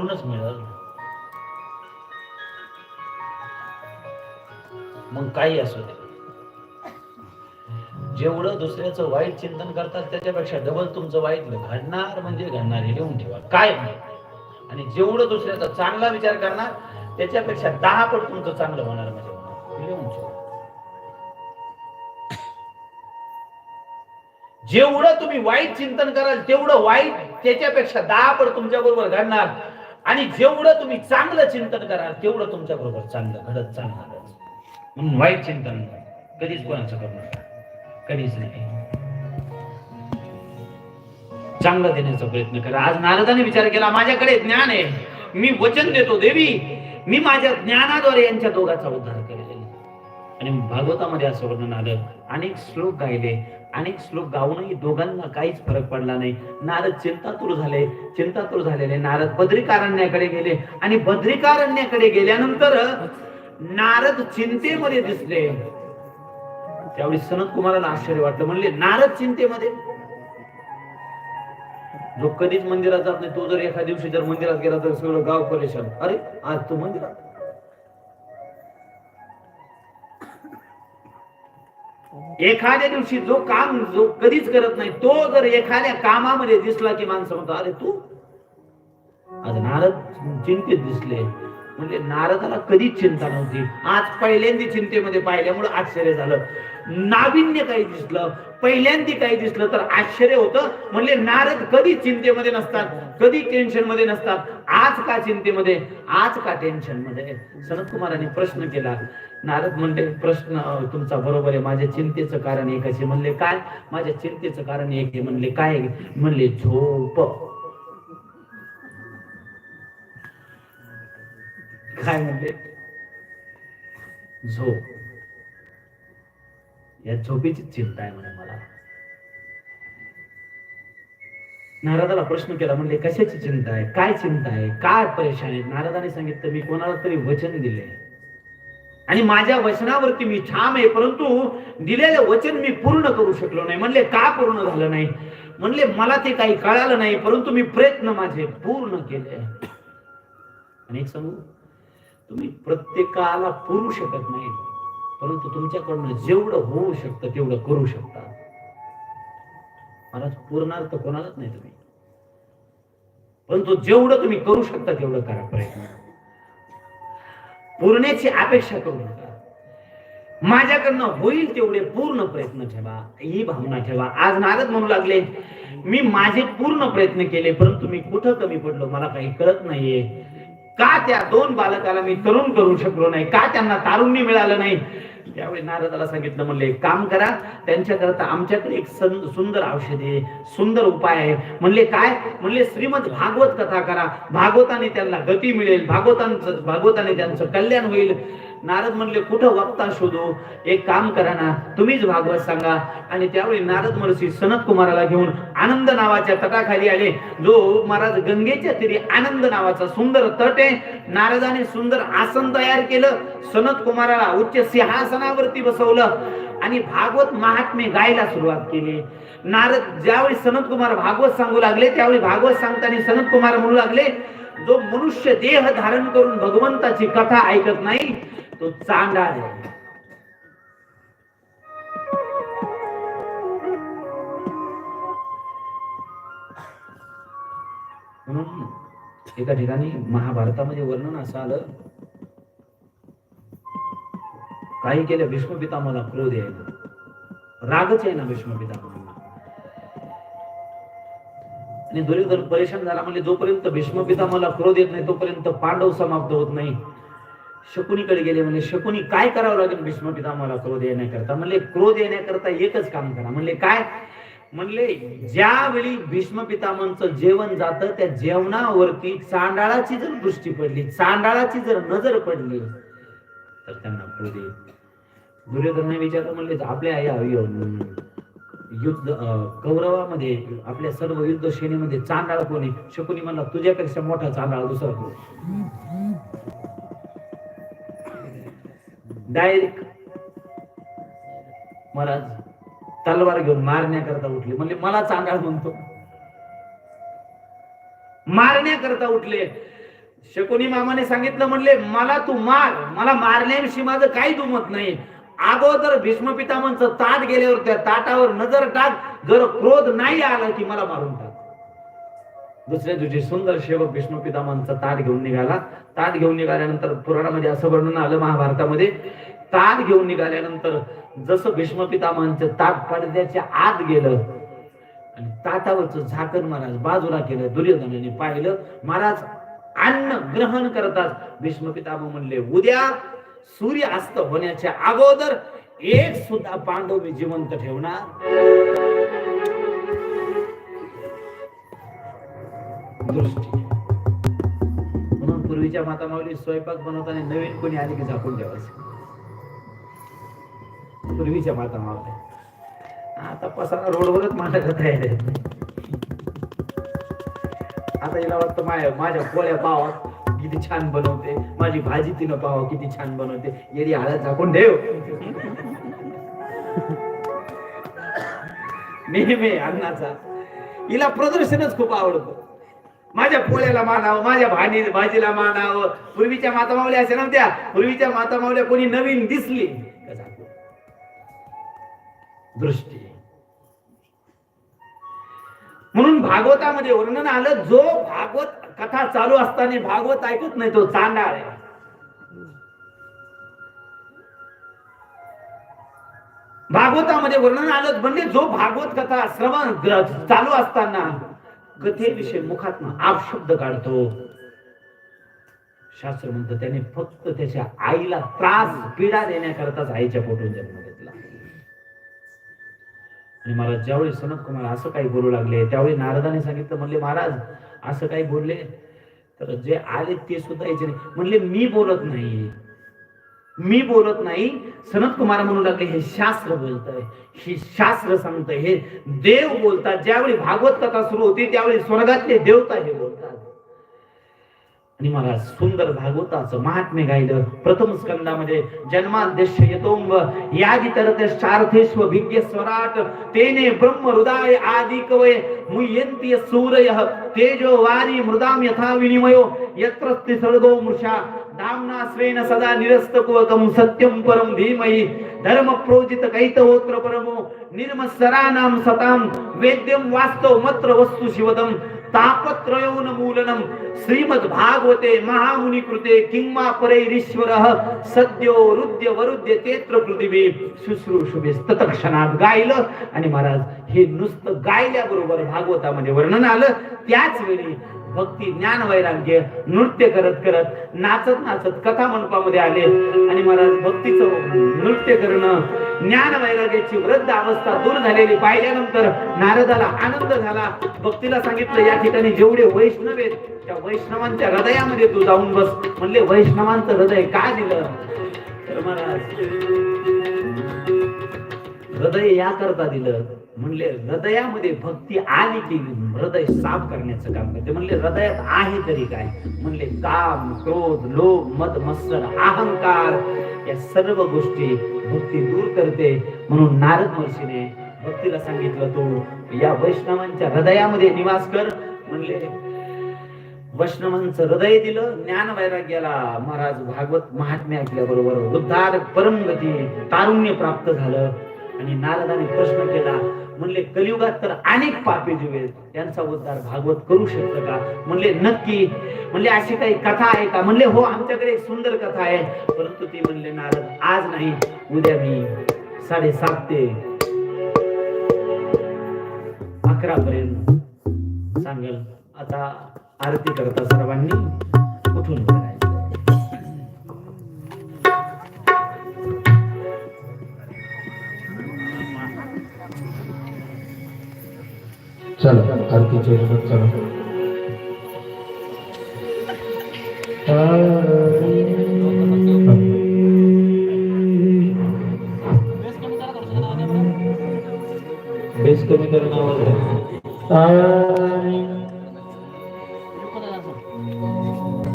काढूनच मिळल मग काही असू दे. जेवढं दुसऱ्याचं वाईट चिंतन करतात त्याच्यापेक्षा डबल तुमचं वाईट घडणार म्हणजे घडणार हे लिहून ठेवा. काय आणि जेवढं दुसऱ्याचा चांगला विचार करणार त्याच्यापेक्षा दहा पट तुमचं चांगलं होणार म्हणजे होणार. लिहून ठेवा. जेवढं तुम्ही वाईट चिंतन कराल तेवढं वाईट त्याच्यापेक्षा दहा पट तुमच्या बरोबर घडणार. आणि जेवढं तुम्ही चांगलं चिंतन कराल तेवढं तुमच्या बरोबर चांगलं घडत चालणारच. म्हणून वाईट चिंतन कधीच कोणाचं करू नका. कधीच नाही. चांगलं देण्याचा प्रयत्न करा. आज नारदाने विचार केला माझ्याकडे ज्ञान आहे. मी वचन देतो देवी. मी माझ्या ज्ञानाद्वारे यांच्या दोघांचा उद्धार करेन. आणि भागवतामध्ये असं वर्णन आलं अनेक श्लोक गायले अनेक श्लोक गाऊनही दोघांना काहीच फरक पडला नाही. नारद चिंतातूर झाले चिंतातूर झालेले नारद बद्रिकारण्याकडे गेले आणि बद्रिकारण्याकडे गेल्यानंतर नारद चिंतेमध्ये दिसले. त्यावेळी सनत कुमाराला आश्चर्य वाटलं म्हणले नारद चिंतेमध्ये? जो कधीच मंदिरात जात नाही तो जर एका दिवशी जर मंदिरात गेला तर सगळं गाव परेशान. अरे आज तो मंदिरात एखाद्या दिवशी जो काम जो कधीच करत नाही तो जर एखाद्या कामामध्ये दिसला की माणसं म्हणतो अरे तू? आज नारद चिंतेत दिसले. म्हणजे नारदाला कधीच चिंता नव्हती. आज पहिल्यांदा चिंतेमध्ये पाहिल्यामुळे आश्चर्य झालं. नाविन्य काही दिसलं. पहिल्यांदा काही दिसलं तर आश्चर्य होतं. म्हणजे नारद कधी चिंतेमध्ये नसतात? कधी टेन्शनमध्ये नसतात? आज का चिंतेमध्ये? आज का टेन्शनमध्ये सनत कुमारांनी प्रश्न केला नारद म्हणले प्रश्न तुमचा बरोबर आहे. माझ्या चिंतेचं कारण एक असे म्हणले काय? माझ्या चिंतेचं कारण एक आहे. म्हणले काय? म्हणले झोप. काय म्हणले? झोप. या झोपेची चिंता आहे म्हणे मला. नारदाला प्रश्न केला म्हणले कशाची चिंता आहे? काय चिंता आहे? काय परेशान आहे? नारदाने सांगितलं मी कोणाला तरी वचन दिले आणि माझ्या वचनावरती मी ठाम आहे परंतु दिलेलं वचन मी पूर्ण करू शकलो नाही. म्हणले का पूर्ण झालं नाही? म्हणले मला ते काही कळालं नाही परंतु मी प्रयत्न माझे पूर्ण केले. आणि सांगू तुम्ही प्रत्येकाला पुरू शकत नाही परंतु तुमच्याकडनं जेवढं होऊ शकतं तेवढं करू शकता. महाराज पूर्णार्थ कोणालाच नाही तुम्ही. परंतु जेवढं तुम्ही करू शकता तेवढं करा प्रयत्न. पुरण्याची अपेक्षा करू नका. माझ्याकडनं होईल तेवढे पूर्ण प्रयत्न ठेवा ही भावना ठेवा. आज नारद म्हणू लागले मी माझे पूर्ण प्रयत्न केले परंतु मी कुठं कमी पडलो? मला काही कळत नाहीये. का त्या दोन बालकाला मी तरुण करू शकलो नाही? का त्यांना तारुण्य मिळालं नाही? त्यावेळी नारदाला सांगितलं म्हणले एक काम करा त्यांच्याकरता आमच्याकडे एक सुंदर औषध आहे सुंदर उपाय आहे. म्हणले काय? म्हणले श्रीमद भागवत कथा करा. भागवताने त्यांना गती मिळेल भागवतांचं भागवताने त्यांचं कल्याण होईल. नारद म्हणले कुठं वक्ता शोधू? एक काम करा ना तुम्हीच भागवत सांगा. आणि त्यावेळी नारद महर्षी सनत कुमाराला घेऊन आनंद नावाच्या तटाखाली आले. जो महाराज गंगेच्या तरी आनंद नावाचा सुंदर तट आहे. नारदाने सुंदर आसन तयार केलं. सनत कुमाराला उच्च सिंहासनावरती बसवलं आणि भागवत महात्म्य गायला सुरुवात केली. नारद ज्यावेळी सनत कुमार भागवत सांगू लागले त्यावेळी भागवत सांगताना सनत कुमार म्हणू लागले जो मनुष्य देह धारण करून भगवंताची कथा ऐकत नाही तो चांडाळ आहे म्हणून एका ठिकाणी महाभारतामध्ये वर्णन असं आलं. काही केलं भीष्म पितामहाला क्रोध यायला रागच आहे ना भीष्म पितामहाला आणि दुर्योधन परेशान झाला म्हणजे जोपर्यंत भीष्म पितामहाला क्रोध येत नाही तोपर्यंत पांडव समाप्त होत नाही. शकुनीकडे गेले म्हणले शकुनी काय करावं लागेल भीष्म पितामहाला क्रोध येण्याकरता. म्हणले क्रोध येण्याकरता एकच काम करा. म्हणले काय? म्हणले ज्यावेळी भीष्म पितामहांचं जेवण जातं त्या जेवणावरती चांडाळाची जर दृष्टी पडली चांडाळाची जर नजर पडली तर त्यांना क्रोध येईल. दुर्योधनाने विचारलं म्हणले आपल्या या युद्ध कौरवामध्ये आपल्या सर्व युद्ध श्रेणीमध्ये चांडाळ कोणी शकुनी म्हणला तुझ्यापेक्षा मोठा चांडाळ दुसरा कोणी? डायरेक्ट महाराज तलवार घेऊन मारण्याकरता उठले. म्हणजे मला चांडाळ म्हणतो. मारण्याकरता उठले. शकुनी मामाने सांगितलं म्हणले मला तू मार. मला मारण्याविषयी माझं काही दुमत नाही. अगोदर भीष्म पितामहांचं ताट गेल्यावर त्या ताटावर नजर टाक. जर क्रोध नाही आला की मला मारून टाक. दुसऱ्या दिवशी सुंदर सेवक विष्णू पितामांचा ताट घेऊन निघाला. ताट घेऊन निघाल्यानंतर पुराणामध्ये असं वर्णन आलं महाभारतामध्ये. ताट घेऊन निघाल्यानंतर जसं भीष्म पितामांचं ताट पडद्याच्या आत गेलं आणि ताटावरचं झाकण महाराज बाजूला केलं दुर्योधनाने पाहिलं. महाराज अन्न ग्रहण करतात भीष्म पितामह म्हणले उद्या सूर्य अस्त होण्याच्या अगोदर एक सुद्धा पांडव मी जिवंत ठेवणार दृष्टी म्हणून पूर्वीच्या माता माऊली स्वयंपाक बनवताना नवीन कोणी आले की झाकून ठेवायचं? पूर्वीच्या माता माऊली आता पसारा रोडवरच मांडत तयार आहे आता हिला वाटतं माझ्या माझ्या पोळ्या पावात किती छान बनवते. माझी भाजी तिनं पावा किती छान बनवते. येरी हळद झाकून ठेव. नेहमी अन्नाचा. हिला प्रदर्शनच खूप आवडतं. माझ्या पोळ्याला मानावं माझ्या भाणी भाजीला मानावं. पूर्वीच्या माता मावल्या असे नव्हत्या. पूर्वीच्या माता मावल्या कोणी नवीन दिसली. दृष्टी. म्हणून भागवतामध्ये वर्णन आलं जो भागवत कथा चालू असताना भागवत ऐकत नाही तो चांडाळ आहे. भागवतामध्ये वर्णन आलं म्हणजे जो भागवत कथा श्रवण ग्र- चालू असताना कथेविषयी मुखात आपशब्द काढतो. शास्त्र म्हणतं त्याने फक्त त्याच्या आईला त्रास पीडा देण्याकरताच आईच्या पोटून जन्म घेतला. आणि मला ज्यावेळी सनत कुमार असं काही बोलू लागले त्यावेळी नारदाने सांगितलं म्हणले महाराज असं काही बोलले? तर जे आले ते सुद्धा यायचे नाही म्हणले मी बोलत नाही मी बोलत नाही सनत कुमार म्हणू लागले हे शास्त्र बोलतंय. हे शास्त्र सांगतंय हे देव बोलतात. ज्यावेळी भागवत कथा सुरू होती त्यावेळी स्वर्गातले देवता हे बोलतात. आणि मला सुंदर भागवताचं महात्म्य गायलं. प्रथम स्कंदामध्ये जन्माध्यक्ष यतोंब यागितरतेश्चार्थेश्व भिज्ञ स्वराट तेने ब्रह्म हृदय आदि कवय मुयंती सूरय तेजो वारी मृदाम यथा विनिमयो यत्र सर्गो मृषा। धामना स्वेन सदा निरस्तकुवकम सत्यम परम धीमहि। धर्म प्रोजित कैतहोत्र परमो निर्मत्सराणाम सताम वेद्यम वास्तव मत्र वस्तु शिवदम तापत्रयोन मूलनम श्रीमद भागवते महामुनि कृते किंवा परैरीश्वर सद्यो रुद्य वरुद्य तेत्र पृथ्वी। शुश्रूषुभे तत्क्षणात गायलं आणि महाराज हे नुसतं गायल्याबरोबर भागवतामध्ये वर्णन आलं त्याच वेळी भक्ती ज्ञान वैराग्य नृत्य करत करत नाचत नाचत कथा मंडपामध्ये आले. आणि महाराज भक्तीचं नृत्य करणं ज्ञान वैराग्याची वृद्ध अवस्था दूर झालेली पाहिल्यानंतर नारदाला आनंद झाला. भक्तीला सांगितलं या ठिकाणी जेवढे वैष्णव आहेत त्या वैष्णवांच्या हृदयामध्ये तू जाऊन बस. म्हणले वैष्णवांचं हृदय का दिलं? तर महाराज हृदय या करता दिलं. म्हणले हृदयामध्ये भक्ती आली की हृदय साफ करण्याचं काम करते. म्हणले हृदयात आहे तरी काय? म्हणले काम क्रोध लोभ मद मत्सर अहंकार या सर्व गोष्टी भक्ती दूर करते. म्हणून नारद महर्षीने भक्तीला सांगितलं तू या वैष्णवांच्या हृदयामध्ये निवास कर. म्हणले वैष्णवांचं हृदय दिलं ज्ञान वैराग्याला महाराज भागवत महात्म्य ऐकल्याबरोबर उद्धार परमगती तारुण्य प्राप्त झालं. आणि नारदाने प्रश्न केला म्हणले कलियुगात तर अनेक पापी जीवे त्यांचा उद्धार भागवत करू शकतं का? म्हणले नक्की. म्हणले अशी काही कथा आहे का? म्हणले हो आमच्याकडे एक सुंदर कथा आहे. परंतु ती म्हणले नारद आज नाही. उद्या मी साडेसात ते अकरा पर्यंत सांगेल. आता आरती करता सर्वांनी उठून चला आरतीच्या ह्याच्यात चला बेस कमी करणं आवाज आहे.